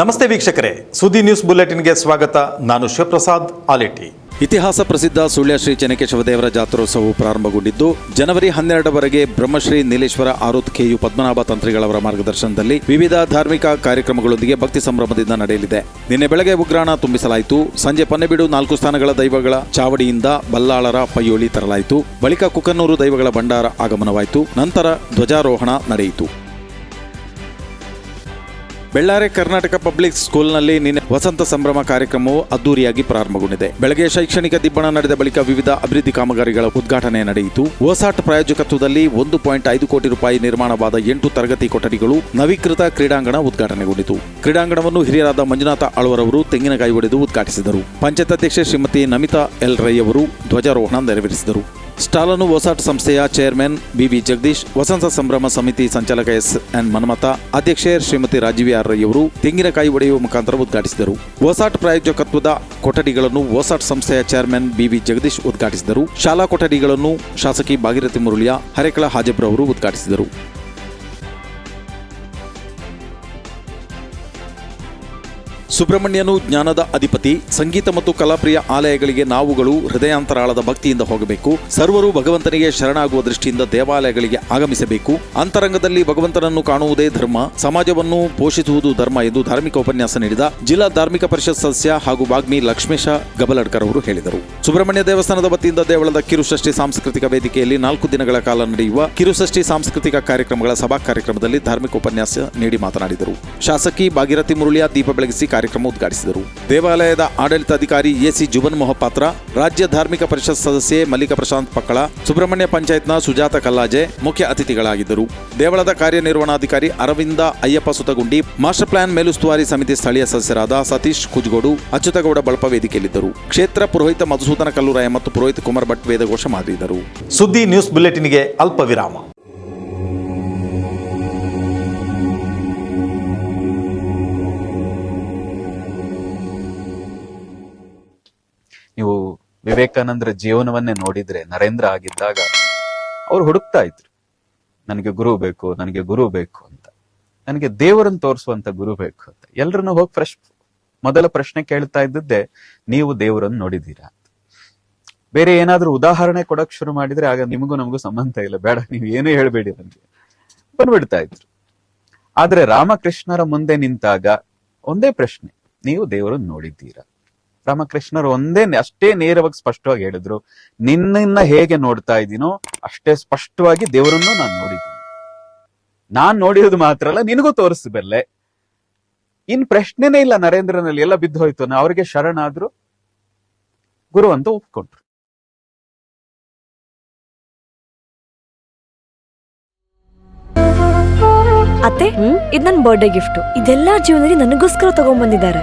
ನಮಸ್ತೆ ವೀಕ್ಷಕರೇ. ಸುದ್ದಿ ನ್ಯೂಸ್ ಬುಲೆಟಿನ್ಗೆ ಸ್ವಾಗತ. ನಾನು ಶಿವಪ್ರಸಾದ್ ಆಲೇಟಿ. ಇತಿಹಾಸ ಪ್ರಸಿದ್ಧ ಸುಳ್ಯ ಶ್ರೀ ಚೆನ್ನಕೇಶವದೇವರ ಜಾತ್ರೋತ್ಸವವು ಪ್ರಾರಂಭಗೊಂಡಿದ್ದು, ಜನವರಿ ಹನ್ನೆರಡರವರೆಗೆ ಬ್ರಹ್ಮಶ್ರೀ ನೀಲೇಶ್ವರ ಆರುತ್ ಕೆಯು ಪದ್ಮನಾಭ ತಂತ್ರಿಗಳವರ ಮಾರ್ಗದರ್ಶನದಲ್ಲಿ ವಿವಿಧ ಧಾರ್ಮಿಕ ಕಾರ್ಯಕ್ರಮಗಳೊಂದಿಗೆ ಭಕ್ತಿ ಸಂಭ್ರಮದಿಂದ ನಡೆಯಲಿದೆ. ನಿನ್ನೆ ಬೆಳಗ್ಗೆ ಉಗ್ರಾಣ ತುಂಬಿಸಲಾಯಿತು. ಸಂಜೆ ಪನ್ನೆಬೀಡು ನಾಲ್ಕು ಸ್ಥಾನಗಳ ದೈವಗಳ ಚಾವಡಿಯಿಂದ ಬಲ್ಲಾಳರ ಪಯ್ಯೋಳಿ ತರಲಾಯಿತು. ಬಳಿಕ ಕುಕನೂರು ದೈವಗಳ ಭಂಡಾರ ಆಗಮನವಾಯಿತು. ನಂತರ ಧ್ವಜಾರೋಹಣ ನಡೆಯಿತು. ಬೆಳ್ಳಾರೆ ಕರ್ನಾಟಕ ಪಬ್ಲಿಕ್ ಸ್ಕೂಲ್ನಲ್ಲಿ ನಿನ್ನೆ ವಸಂತ ಸಂಭ್ರಮ ಕಾರ್ಯಕ್ರಮವು ಅದ್ದೂರಿಯಾಗಿ ಪ್ರಾರಂಭಗೊಂಡಿದೆ. ಬೆಳಗ್ಗೆ ಶೈಕ್ಷಣಿಕ ದಿಬ್ಬಣ ನಡೆದ ಬಳಿಕ ವಿವಿಧ ಅಭಿವೃದ್ಧಿ ಕಾಮಗಾರಿಗಳ ಉದ್ಘಾಟನೆ ನಡೆಯಿತು. ಓಸಾಟ್ ಪ್ರಾಯೋಜಕತ್ವದಲ್ಲಿ ಒಂದು ಪಾಯಿಂಟ್ ಐದು ಕೋಟಿ ರೂಪಾಯಿ ನಿರ್ಮಾಣವಾದ ಎಂಟು ತರಗತಿ ಕೊಠಡಿಗಳು ನವೀಕೃತ ಕ್ರೀಡಾಂಗಣ ಉದ್ಘಾಟನೆಗೊಂಡಿತು. ಕ್ರೀಡಾಂಗಣವನ್ನು ಹಿರಿಯರಾದ ಮಂಜುನಾಥ ಆಳ್ವರವರು ತೆಂಗಿನಕಾಯಿ ಒಡೆದು ಉದ್ಘಾಟಿಸಿದರು. ಪಂಚಾಯತ್ ಅಧ್ಯಕ್ಷೆ ಶ್ರೀಮತಿ ನಮಿತಾ ಎಲ್ ರೈ ಅವರು ಧ್ವಜಾರೋಹಣ ನೆರವೇರಿಸಿದರು. ಸ್ಟಾಲನ್ನು ಒಸಾಟ್ ಸಂಸ್ಥೆಯ ಚೇರ್ಮನ್ ಬಿವಿ ಜಗದೀಶ್, ವಸಂತ ಸಂಭ್ರಮ ಸಮಿತಿ ಸಂಚಾಲಕ ಎಸ್ ಎನ್ ಮನ್ಮಥ, ಅಧ್ಯಕ್ಷೆ ಶ್ರೀಮತಿ ರಾಜೀವಿ ಅವರು ತೆಂಗಿನಕಾಯಿ ಒಡೆಯುವ ಮುಖಾಂತರ ಉದ್ಘಾಟಿಸಿದರು. ಒಸಾಟ್ ಪ್ರಾಯೋಜಕತ್ವದ ಕೊಠಡಿಗಳನ್ನು ಒಸಾಟ್ ಸಂಸ್ಥೆಯ ಚೇರ್ಮನ್ ಬಿವಿ ಜಗದೀಶ್ ಉದ್ಘಾಟಿಸಿದರು. ಶಾಲಾ ಕೊಠಡಿಗಳನ್ನು ಶಾಸಕಿ ಭಾಗೀರಥಿ ಮುರುಳಿಯ ಹರೇಕಳ ಹಾಜಬ್ರವರು ಉದ್ಘಾಟಿಸಿದರು. ಸುಬ್ರಹ್ಮಣ್ಯನು ಜ್ಞಾನದ ಅಧಿಪತಿ, ಸಂಗೀತ ಮತ್ತು ಕಲಾಪ್ರಿಯ ಆಲಯಗಳಿಗೆ ನಾವುಗಳು ಹೃದಯಾಂತರಾಳದ ಭಕ್ತಿಯಿಂದ ಹೋಗಬೇಕು. ಸರ್ವರು ಭಗವಂತನಿಗೆ ಶರಣಾಗುವ ದೃಷ್ಟಿಯಿಂದ ದೇವಾಲಯಗಳಿಗೆ ಆಗಮಿಸಬೇಕು. ಅಂತರಂಗದಲ್ಲಿ ಭಗವಂತನನ್ನು ಕಾಣುವುದೇ ಧರ್ಮ, ಸಮಾಜವನ್ನು ಪೋಷಿಸುವುದು ಧರ್ಮ ಎಂದು ಧಾರ್ಮಿಕ ಉಪನ್ಯಾಸ ನೀಡಿದ ಜಿಲ್ಲಾ ಧಾರ್ಮಿಕ ಪರಿಷತ್ ಸದಸ್ಯ ಹಾಗೂ ವಾಗ್ಮಿ ಲಕ್ಷ್ಮೇಶ ಗಬಲಡ್ಕರ್ ಅವರು ಹೇಳಿದರು. ಸುಬ್ರಹ್ಮಣ್ಯ ದೇವಸ್ಥಾನದ ವತಿಯಿಂದ ದೇವಳದ ಕಿರುಷಷ್ಠಿ ಸಾಂಸ್ಕೃತಿಕ ವೇದಿಕೆಯಲ್ಲಿ ನಾಲ್ಕು ದಿನಗಳ ಕಾಲ ನಡೆಯುವ ಕಿರುಷಷ್ಠಿ ಸಾಂಸ್ಕೃತಿಕ ಕಾರ್ಯಕ್ರಮಗಳ ಸಭಾ ಕಾರ್ಯಕ್ರಮದಲ್ಲಿ ಧಾರ್ಮಿಕ ಉಪನ್ಯಾಸ ನೀಡಿ ಮಾತನಾಡಿದರು. ಶಾಸಕಿ ಭಾಗೀರಥಿ ಮುರುಳಿಯ ದೀಪ ಬೆಳಗಿಸಿ ಕಾರ್ಯಕ್ರಮ ಉದ್ಘಾಟಿಸಿದರು. ದೇವಾಲಯದ ಆಡಳಿತಾಧಿಕಾರಿ ಎಸಿ ಜುಬನ್ ಮೊಹಪಾತ್ರ ರಾಜ್ಯ ಧಾರ್ಮಿಕ ಪರಿಷತ್ ಸದಸ್ಯೆ ಮಲ್ಲಿಕಾ ಪ್ರಶಾಂತ್ ಪಕ್ಕಳ, ಸುಬ್ರಹ್ಮಣ್ಯ ಪಂಚಾಯತ್ನ ಸುಜಾತ ಕಲ್ಲಾಜೆ ಮುಖ್ಯ ಅತಿಥಿಗಳಾಗಿದ್ದರು. ದೇವಳದ ಕಾರ್ಯನಿರ್ವಹಣಾಧಿಕಾರಿ ಅರವಿಂದ ಅಯ್ಯಪ್ಪ ಸುತಗುಂಡಿ ಮಾಸ್ಟರ್ ಪ್ಲಾನ್ ಮೇಲುಸ್ತುವಾರಿ ಸಮಿತಿ ಸ್ಥಳೀಯ ಸದಸ್ಯರಾದ ಸತೀಶ್ ಕುಜ್ಗೋಡು, ಅಚ್ಯುತಗೌಡ ಬಳಪ ವೇದಿಕೆಯಲ್ಲಿದ್ದರು ಕ್ಷೇತ್ರ ಪುರೋಹಿತ ಮಧುಸೂದನ ಕಲ್ಲುರಾಯ ಮತ್ತು ಪುರೋಹಿತ ಕುಮಾರ್ ಭಟ್ ವೇದಘೋಷ ಮಾಡಿದರು ಸುದ್ದಿ ನ್ಯೂಸ್ ಬುಲೆಟಿನ್ಗೆ ಅಲ್ಪ ವಿರಾಮ ವಿವೇಕಾನಂದರ ಜೀವನವನ್ನೇ ನೋಡಿದ್ರೆ ನರೇಂದ್ರ ಆಗಿದ್ದಾಗ ಅವ್ರು ಹುಡುಕ್ತಾ ಇದ್ರು. ನನಗೆ ಗುರು ಬೇಕು, ನನಗೆ ಗುರು ಬೇಕು ಅಂತ. ನನಗೆ ದೇವರನ್ನು ತೋರಿಸುವಂತ ಗುರು ಬೇಕು ಅಂತ. ಎಲ್ರನ್ನ ಹೋಗಿ ಫ್ರೆಶ್ ಮೊದಲ ಪ್ರಶ್ನೆ ಕೇಳ್ತಾ ಇದ್ದದ್ದೇ, ನೀವು ದೇವರನ್ನು ನೋಡಿದ್ದೀರಾ? ಬೇರೆ ಏನಾದರೂ ಉದಾಹರಣೆ ಕೊಡಕ್ ಶುರು ಮಾಡಿದ್ರೆ ಆಗ ನಿಮಗೂ ನಮಗೂ ಸಂಬಂಧ ಇಲ್ಲ. ಬೇಡ, ನೀವು ಏನೂ ಹೇಳ್ಬೇಡಿ ನನಗೆ. ಬಂದ್ಬಿಡ್ತಾ ಇದ್ರು. ಆದ್ರೆ ರಾಮಕೃಷ್ಣರ ಮುಂದೆ ನಿಂತಾಗ ಒಂದೇ ಪ್ರಶ್ನೆ, ನೀವು ದೇವರನ್ನು ನೋಡಿದ್ದೀರಾ? ರಾಮಕೃಷ್ಣರು ಒಂದೇ ಅಷ್ಟೇ ನೇರವಾಗಿ ಸ್ಪಷ್ಟವಾಗಿ ಹೇಳಿದ್ರು ನಿನ್ನನ್ನ ಹೇಗೆ ನೋಡ್ತಾ ಇದ್ದೀನೋ ಅಷ್ಟೇ ಸ್ಪಷ್ಟವಾಗಿ ದೇವರನ್ನು ನಾನು ನೋಡಿದ್ದೀನಿ. ನಾನ್ ನೋಡಿರೋದು ಮಾತ್ರ ಅಲ್ಲ ನಿನಗೂ ತೋರಿಸಬಲ್ಲೆ ಇನ್ ಪ್ರಶ್ನೆನೇ ಇಲ್ಲ ನರೇಂದ್ರನಲ್ಲಿ ಎಲ್ಲ ಬಿದ್ದು ಹೋಯ್ತು ನಾ ಅವ್ರಿಗೆ ಶರಣಾದ್ರು ಗುರು ಅಂತ ಒಪ್ಕೊಂಡ್ರು. ಅತ್ತೆ ಇದ್ ನನ್ ಬರ್ಡೇ ಗಿಫ್ಟ್ ಇದೆಲ್ಲಾ ಜೀವನದಲ್ಲಿ ನನಗೋಸ್ಕರ ತಗೊಂಡ್ಬಂದಿದ್ದಾರೆ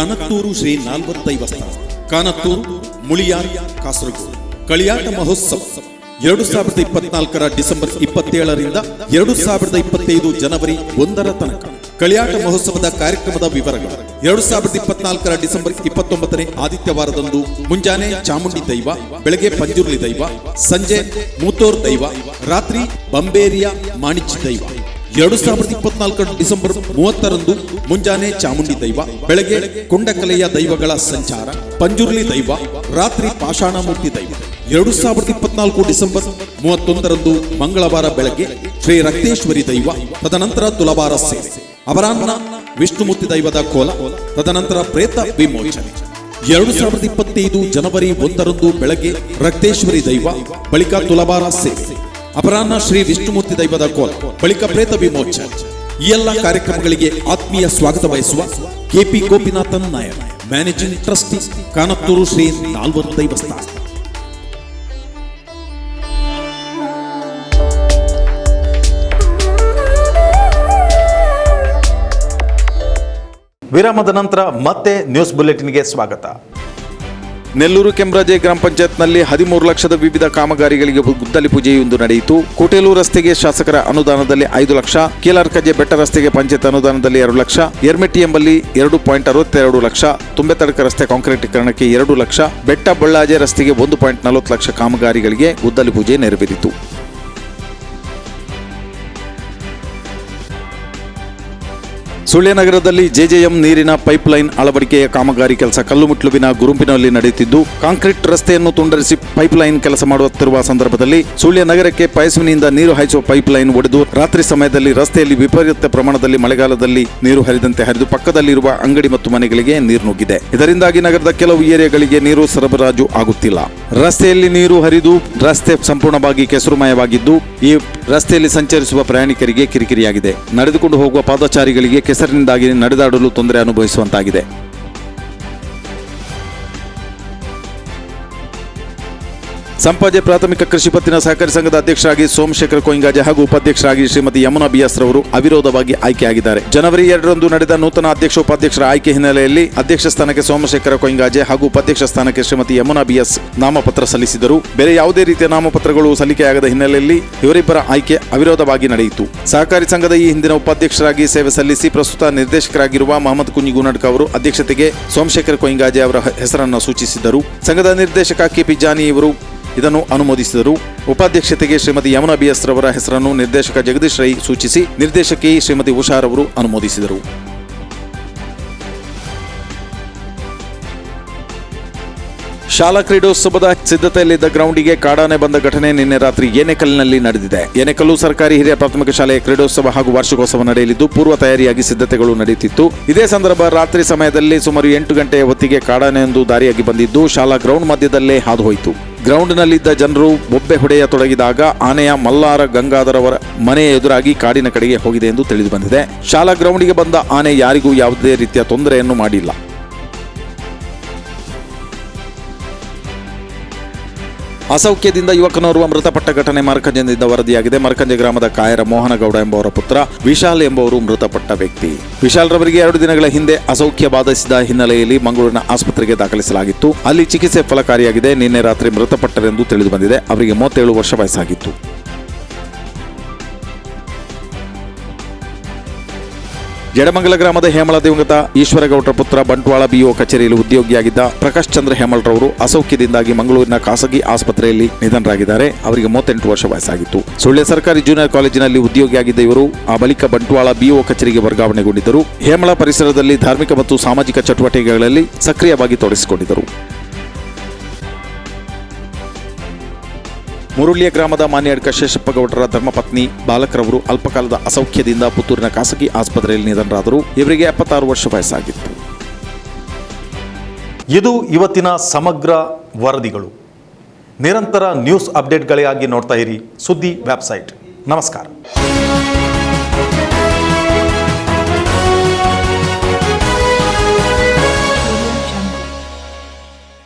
ಕಾನತ್ತೂರು ಶ್ರೀ ನಾಲ್ವತ್ತೈವಸ್ತ ಕಾನತ್ತೂರು, ಮುಳಿಯಾರ್, ಕಾಸರಗೋಡು. ಕಳಿಯಾಟ ಮಹೋತ್ಸವ. ಎರಡು ಸಾವಿರದ ಇಪ್ಪತ್ನಾಲ್ಕರ ಡಿಸೆಂಬರ್ ಇಪ್ಪತ್ತೇಳರಿಂದ ಎರಡು ಸಾವಿರದ ಇಪ್ಪತ್ತೈದು ಜನವರಿ ಒಂದರ ತನಕ. ಕಳಿಯಾಟ ಮಹೋತ್ಸವದ ಕಾರ್ಯಕ್ರಮದ ವಿವರಗಳು. ಎರಡು ಸಾವಿರದ ಇಪ್ಪತ್ನಾಲ್ಕರ ಡಿಸೆಂಬರ್ ಇಪ್ಪತ್ತೊಂಬತ್ತನೇ ಆದಿತ್ಯವಾರದಂದು ಮುಂಜಾನೆ ಚಾಮುಂಡಿ ದೈವ, ಬೆಳಗ್ಗೆ ಪಂಜುರ್ಲಿ ದೈವ, ಸಂಜೆ ಮೂತೋರ್ ದೈವ, ರಾತ್ರಿ ಬಂಬೇರಿಯ ಮಾಣಿಚ್ ದೈವ. ಎರಡು ಸಾವಿರದ ಇಪ್ಪತ್ನಾಲ್ಕು ಡಿಸೆಂಬರ್ ಮೂವತ್ತರಂದು ಮುಂಜಾನೆ ಚಾಮುಂಡಿ ದೈವ, ಬೆಳಗ್ಗೆ ಕೊಂಡಕಲೆಯ ದೈವಗಳ ಸಂಚಾರ, ಪಂಜುರ್ಲಿ ದೈವ, ರಾತ್ರಿ ಪಾಷಾಣಮೂರ್ತಿ ದೈವ. ಎರಡು ಸಾವಿರದ ಇಪ್ಪತ್ನಾಲ್ಕು ಡಿಸೆಂಬರ್ ಮೂವತ್ತೊಂದರಂದು ಮಂಗಳವಾರ ಬೆಳಗ್ಗೆ ಶ್ರೀ ರಕ್ತೇಶ್ವರಿ ದೈವ, ತದನಂತರ ತುಲಭಾರ ಸೇವೆ. ಅಪರಾಹ್ನ ವಿಷ್ಣುಮೂರ್ತಿ ದೈವದ ಕೋಲ, ತದನಂತರ ಪ್ರೇತ ವಿಮೋಚನೆ. ಎರಡು ಸಾವಿರದ ಇಪ್ಪತ್ತೈದು ಜನವರಿ ಒಂದರಂದು ಬೆಳಗ್ಗೆ ರಕ್ತೇಶ್ವರಿ ದೈವ, ಬಳಿಕ ತುಲಭಾರ ಸೇವೆ. ಅಪರಾಹ್ನ ಶ್ರೀ ವಿಷ್ಣುಮೂರ್ತಿ ದೈವದ ಕೋಲ್, ಬಳಿಕ ಪ್ರೇತ ವಿಮೋಚ ಈ ಎಲ್ಲ ಕಾರ್ಯಕ್ರಮಗಳಿಗೆ ಆತ್ಮೀಯ ಸ್ವಾಗತ ಬಯಸುವ KP Gopinathan Nayak managing trustee, Kanathur Shri ನಾಲ್ವರು ದೈವಸ್ಥಾನ. ವಿರಾಮದ ನಂತರ ಮತ್ತೆ ನ್ಯೂಸ್ ಬುಲೆಟಿನ್ಗೆ ಸ್ವಾಗತ. ನೆಲ್ಲೂರು ಕೆಂಬ್ರಾಜೆ ಗ್ರಾಮ ಪಂಚಾಯತ್ನಲ್ಲಿ ಹದಿಮೂರು ಲಕ್ಷದ ವಿವಿಧ ಕಾಮಗಾರಿಗಳಿಗೆ ಗುದ್ದಲಿ ಪೂಜೆಯೊಂದು ನಡೆಯಿತು. ಕೋಟೇಲು ರಸ್ತೆಗೆ ಶಾಸಕರ ಅನುದಾನದಲ್ಲಿ ಐದು ಲಕ್ಷ, ಕೀಲಾರ್ಕಜೆ ಬೆಟ್ಟ ರಸ್ತೆಗೆ ಪಂಚಾಯತ್ ಅನುದಾನದಲ್ಲಿ ಎರಡು ಲಕ್ಷ ಎರ್ಮೆಟ್ಟಿ ಎಂಬಲ್ಲಿ ಎರಡು ಪಾಯಿಂಟ್ ಅರವತ್ತೆರಡು ಲಕ್ಷ ತುಂಬೆತಡಕ ರಸ್ತೆ ಕಾಂಕ್ರೀಟೀಕರಣಕ್ಕೆ ಎರಡು ಲಕ್ಷ, ಬೆಟ್ಟ ಬಳ್ಳಾಜೆ ರಸ್ತೆಗೆ ಒಂದು ಪಾಯಿಂಟ್ ನಲವತ್ತು ಲಕ್ಷ ಕಾಮಗಾರಿಗಳಿಗೆ ಗುದ್ದಲಿ ಪೂಜೆ ನೆರವೇರಿತು. ಸುಳ್ಯ ನಗರದಲ್ಲಿ ಜೆಜೆಎಂ ನೀರಿನ ಪೈಪ್ಲೈನ್ ಅಳವಡಿಕೆಯ ಕಾಮಗಾರಿ ಕೆಲಸ ಕಲ್ಲುಮುಟ್ಲುವಿನ ಗುರುಂಪಿನಲ್ಲಿ ನಡೆಯುತ್ತಿದ್ದು, ಕಾಂಕ್ರೀಟ್ ರಸ್ತೆಯನ್ನು ತುಂಡರಿಸಿ ಪೈಪ್ಲೈನ್ ಕೆಲಸ ಮಾಡುತ್ತಿರುವ ಸಂದರ್ಭದಲ್ಲಿ ಸುಳ್ಯ ನಗರಕ್ಕೆ ಪಯಸ್ವಿನಿಂದ ನೀರು ಹಾಯಿಸುವ ಪೈಪ್ಲೈನ್ ಒಡೆದು ರಾತ್ರಿ ಸಮಯದಲ್ಲಿ ರಸ್ತೆಯಲ್ಲಿ ವಿಪರೀತ ಪ್ರಮಾಣದಲ್ಲಿ ಮಳೆಗಾಲದಲ್ಲಿ ನೀರು ಹರಿದಂತೆ ಹರಿದು ಪಕ್ಕದಲ್ಲಿರುವ ಅಂಗಡಿ ಮತ್ತು ಮನೆಗಳಿಗೆ ನೀರು ನುಗ್ಗಿದೆ. ಇದರಿಂದಾಗಿ ನಗರದ ಕೆಲವು ಏರಿಯಾಗಳಿಗೆ ನೀರು ಸರಬರಾಜು ಆಗುತ್ತಿಲ್ಲ. ರಸ್ತೆಯಲ್ಲಿ ನೀರು ಹರಿದು ರಸ್ತೆ ಸಂಪೂರ್ಣವಾಗಿ ಕೆಸರುಮಯವಾಗಿದ್ದು, ಈ ರಸ್ತೆಯಲ್ಲಿ ಸಂಚರಿಸುವ ಪ್ರಯಾಣಿಕರಿಗೆ ಕಿರಿಕಿರಿಯಾಗಿದೆ. ನಡೆದುಕೊಂಡು ಹೋಗುವ ಪಾದಚಾರಿಗಳಿಗೆ ಕೆಸರಿನಿಂದಾಗಿ ನಡೆದಾಡಲು ತೊಂದರೆ ಅನುಭವಿಸುವಂತಾಗಿದೆ. ಸಂಪಾಜೆ ಪ್ರಾಥಮಿಕ ಕೃಷಿ ಪತ್ತಿನ ಸಹಕಾರಿ ಸಂಘದ ಅಧ್ಯಕ್ಷರಾಗಿ ಸೋಮಶೇಖರ ಕೊಯಿಂಗಾಜೆ ಹಾಗೂ ಉಪಾಧ್ಯಕ್ಷರಾಗಿ ಶ್ರೀಮತಿ ಯಮುನಾ ಬಿಎಸ್ ರವರು ಅವಿರೋಧವಾಗಿ ಆಯ್ಕೆಯಾಗಿದ್ದಾರೆ. ಜನವರಿ ಎರಡರಂದು ನಡೆದ ನೂತನ ಅಧ್ಯಕ್ಷ ಉಪಾಧ್ಯಕ್ಷರ ಆಯ್ಕೆ ಹಿನ್ನೆಲೆಯಲ್ಲಿ ಅಧ್ಯಕ್ಷ ಸ್ಥಾನಕ್ಕೆ ಸೋಮಶೇಖರ ಕೊಯಿಂಗಾಜೆ ಹಾಗೂ ಉಪಾಧ್ಯಕ್ಷ ಸ್ಥಾನಕ್ಕೆ ಶ್ರೀಮತಿ ಯಮುನಾ ಬಿಎಸ್ ನಾಮಪತ್ರ ಸಲ್ಲಿಸಿದರು. ಬೇರೆ ಯಾವುದೇ ರೀತಿಯ ನಾಮಪತ್ರಗಳು ಸಲ್ಲಿಕೆಯಾಗದ ಹಿನ್ನೆಲೆಯಲ್ಲಿ ಇವರಿಬ್ಬರ ಆಯ್ಕೆ ಅವಿರೋಧವಾಗಿ ನಡೆಯಿತು. ಸಹಕಾರಿ ಸಂಘದ ಈ ಹಿಂದಿನ ಉಪಾಧ್ಯಕ್ಷರಾಗಿ ಸೇವೆ ಸಲ್ಲಿಸಿ ಪ್ರಸ್ತುತ ನಿರ್ದೇಶಕರಾಗಿರುವ ಮಹಮ್ಮದ್ ಕುಂಜಿಗುನಡ್ಕ ಅವರು ಅಧ್ಯಕ್ಷತೆಗೆ ಸೋಮಶೇಖರ ಕೊಯಿಂಗಾಜೆ ಅವರ ಹೆಸರನ್ನು ಸೂಚಿಸಿದರು. ಸಂಘದ ನಿರ್ದೇಶಕ ಕೆಪಿ ಜಾನಿ ಇವರು ಇದನ್ನು ಅನುಮೋದಿಸಿದರು. ಉಪಾಧ್ಯಕ್ಷತೆಗೆ ಶ್ರೀಮತಿ ಯಮುನಾ ಬಿಎಸ್ ರವರ ಹೆಸರನ್ನು ನಿರ್ದೇಶಕ ಜಗದೀಶ್ ರೈ ಸೂಚಿಸಿ ನಿರ್ದೇಶಕಿ ಶ್ರೀಮತಿ ಉಷಾರವರು ಅನುಮೋದಿಸಿದರು. ಶಾಲಾ ಕ್ರೀಡೋತ್ಸವದ ಸಿದ್ಧತೆಯಲ್ಲಿದ್ದ ಗ್ರೌಂಡಿಗೆ ಕಾಡಾನೆ ಬಂದ ಘಟನೆ ನಿನ್ನೆ ರಾತ್ರಿ ಏನೆಕಲ್ನಲ್ಲಿ ನಡೆದಿದೆ. ಏನೆಕಲ್ಲು ಸರ್ಕಾರಿ ಹಿರಿಯ ಪ್ರಾಥಮಿಕ ಶಾಲೆಯ ಕ್ರೀಡೋತ್ಸವ ಹಾಗೂ ವಾರ್ಷಿಕೋತ್ಸವ ನಡೆಯಲಿದ್ದು, ಪೂರ್ವ ತಯಾರಿಯಾಗಿ ಸಿದ್ಧತೆಗಳು ನಡೆಯುತ್ತಿತ್ತು. ಇದೇ ಸಂದರ್ಭ ರಾತ್ರಿ ಸಮಯದಲ್ಲಿ ಸುಮಾರು ಎಂಟು ಗಂಟೆಯ ಹೊತ್ತಿಗೆ ಕಾಡಾನೆಯೊಂದು ದಾರಿಯಾಗಿ ಬಂದಿದ್ದು, ಶಾಲಾ ಗ್ರೌಂಡ್ ಮಧ್ಯದಲ್ಲೇ ಹಾದು ಹೋಯಿತು. ಗ್ರೌಂಡ್ನಲ್ಲಿದ್ದ ಜನರು ಬೊಬ್ಬೆ ಹೊಡೆಯ ತೊಡಗಿದಾಗ ಆನೆಯ ಮಲ್ಲಾರ ಗಂಗಾಧರವರ ಮನೆಯ ಎದುರಾಗಿ ಕಾಡಿನ ಕಡೆಗೆ ಹೋಗಿದೆ ಎಂದು ತಿಳಿದು ಬಂದಿದೆ ಶಾಲಾ ಗ್ರೌಂಡಿಗೆ ಬಂದ ಆನೆ ಯಾರಿಗೂ ಯಾವುದೇ ರೀತಿಯ ತೊಂದರೆಯನ್ನು ಮಾಡಿಲ್ಲ. ಅಸೌಖ್ಯದಿಂದ ಯುವಕನೋರ್ವ ಮೃತಪಟ್ಟ ಘಟನೆ ಮರಕಂಜದಿಂದ ವರದಿಯಾಗಿದೆ. ಮರಕಂಜೆ ಗ್ರಾಮದ ಕಾಯರ ಮೋಹನಗೌಡ ಎಂಬವರ ಪುತ್ರ ವಿಶಾಲ್ ಎಂಬುವರು ಮೃತಪಟ್ಟ ವ್ಯಕ್ತಿ. ವಿಶಾಲ್ ರವರಿಗೆ ಎರಡು ದಿನಗಳ ಹಿಂದೆ ಅಸೌಖ್ಯ ಬಾಧಿಸಿದ ಹಿನ್ನೆಲೆಯಲ್ಲಿ ಮಂಗಳೂರಿನ ಆಸ್ಪತ್ರೆಗೆ ದಾಖಲಿಸಲಾಗಿತ್ತು. ಅಲ್ಲಿ ಚಿಕಿತ್ಸೆ ಫಲಕಾರಿಯಾಗಿದೆ. ನಿನ್ನೆ ರಾತ್ರಿ ಮೃತಪಟ್ಟರೆಂದು ತಿಳಿದು ಬಂದಿದೆ. ಅವರಿಗೆ ಮೂವತ್ತೇಳು ವರ್ಷ ವಯಸ್ಸಾಗಿತ್ತು. ಜಡಮಂಗಲ ಗ್ರಾಮದ ಹೇಮಳ ದಿವಂಗತ ಈಶ್ವರಗೌಡರ ಪುತ್ರ ಬಂಟ್ವಾಳ ಬಿಒ ಕಚೇರಿಯಲ್ಲಿ ಉದ್ಯೋಗಿಯಾಗಿದ್ದ ಪ್ರಕಾಶ್ ಚಂದ್ರ ಹೇಮಳರವರು ಅಸೌಖ್ಯದಿಂದಾಗಿ ಮಂಗಳೂರಿನ ಖಾಸಗಿ ಆಸ್ಪತ್ರೆಯಲ್ಲಿ ನಿಧನರಾಗಿದ್ದಾರೆ. ಅವರಿಗೆ ಮೂವತ್ತೆಂಟು ವರ್ಷ ವಯಸ್ಸಾಗಿತ್ತು. ಸುಳ್ಯ ಸರ್ಕಾರಿ ಜೂನಿಯರ್ ಕಾಲೇಜಿನಲ್ಲಿ ಉದ್ಯೋಗಿಯಾಗಿದ್ದ ಇವರು ಆ ಬಳಿಕ ಬಂಟ್ವಾಳ ಬಿಒ ಕಚೇರಿಗೆ ವರ್ಗಾವಣೆಗೊಂಡಿದ್ದರು. ಹೇಮಳ ಪರಿಸರದಲ್ಲಿ ಧಾರ್ಮಿಕ ಮತ್ತು ಸಾಮಾಜಿಕ ಚಟುವಟಿಕೆಗಳಲ್ಲಿ ಸಕ್ರಿಯವಾಗಿ ತೊಡಗಿಸಿಕೊಂಡಿದ್ದರು. ಮುರುಳಿಯ ಗ್ರಾಮದ ಮಾನ್ಯಡ್ಕ ಶೇಷಪ್ಪಗೌಡರ ಧರ್ಮಪತ್ನಿ ಬಾಲಕರವರು ಅಲ್ಪಕಾಲದ ಅಸೌಖ್ಯದಿಂದ ಪುತ್ತೂರಿನ ಖಾಸಗಿ ಆಸ್ಪತ್ರೆಯಲ್ಲಿ ನಿಧನರಾದರು. ಇವರಿಗೆ ಎಪ್ಪತ್ತಾರು ವರ್ಷ ವಯಸ್ಸಾಗಿತ್ತು. ಇದು ಇವತ್ತಿನ ಸಮಗ್ರ ವರದಿಗಳು. ನಿರಂತರ ನ್ಯೂಸ್ ಅಪ್ಡೇಟ್ಗಳಿಗಾಗಿ ನೋಡ್ತಾ ಇರಿ ಸುದ್ದಿ ವೆಬ್ಸೈಟ್. ನಮಸ್ಕಾರ.